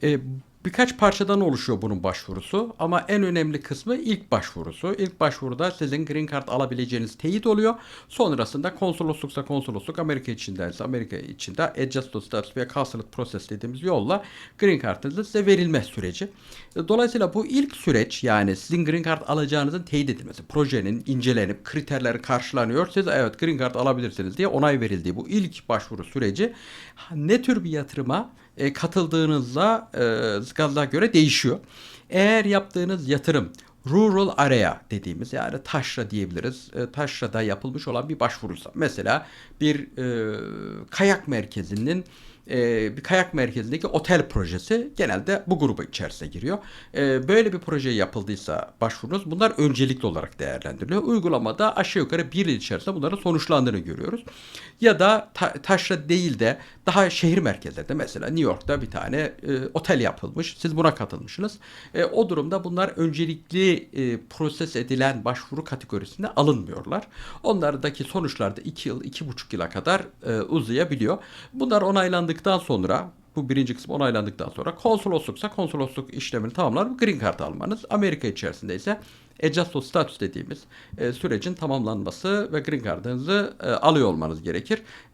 E, birkaç parçadan oluşuyor bunun başvurusu ama en önemli kısmı ilk başvurusu. İlk başvuruda sizin green card alabileceğiniz teyit oluyor. Sonrasında konsolosluksa konsolosluk, Amerika içindeyse Amerika içinde adjusted status veya consulate process dediğimiz yolla green card'ınızın size verilme süreci. E, Dolayısıyla bu ilk süreç yani sizin green card alacağınızın teyit edilmesi, projenin incelenip kriterleri karşılanıyor. Siz evet green card alabilirsiniz diye onay verildiği bu ilk başvuru süreci ne tür bir yatırıma e, gazla göre değişiyor. Eğer yaptığınız yatırım rural area dediğimiz yani taşra diyebiliriz. E, taşrada yapılmış olan bir başvuruysa. Mesela bir e, kayak merkezinin e, bir kayak merkezindeki otel projesi genelde bu gruba içerisine giriyor. E, böyle bir proje yapıldıysa başvurunuz bunlar öncelikli olarak değerlendiriliyor. Uygulamada aşağı yukarı bir yıl içerisinde bunların sonuçlandığını görüyoruz. Ya da ta- taşra değil de daha şehir merkezlerinde mesela New York'ta bir tane e, otel yapılmış. Siz buna katılmışsınız. E, o durumda bunlar öncelikli e, proses edilen başvuru kategorisinde alınmıyorlar. Onlardaki sonuçlar da 2 yıl, 2,5 yıla kadar e, uzayabiliyor. Bunlar onaylandıktan sonra bu birinci kısmı onaylandıktan sonra konsolosluksa konsolosluk işlemini tamamlar green card almanız. Amerika içerisinde ise adjusted status dediğimiz e, sürecin tamamlanması ve green card'ınızı e, alıyor olmanız gerekir.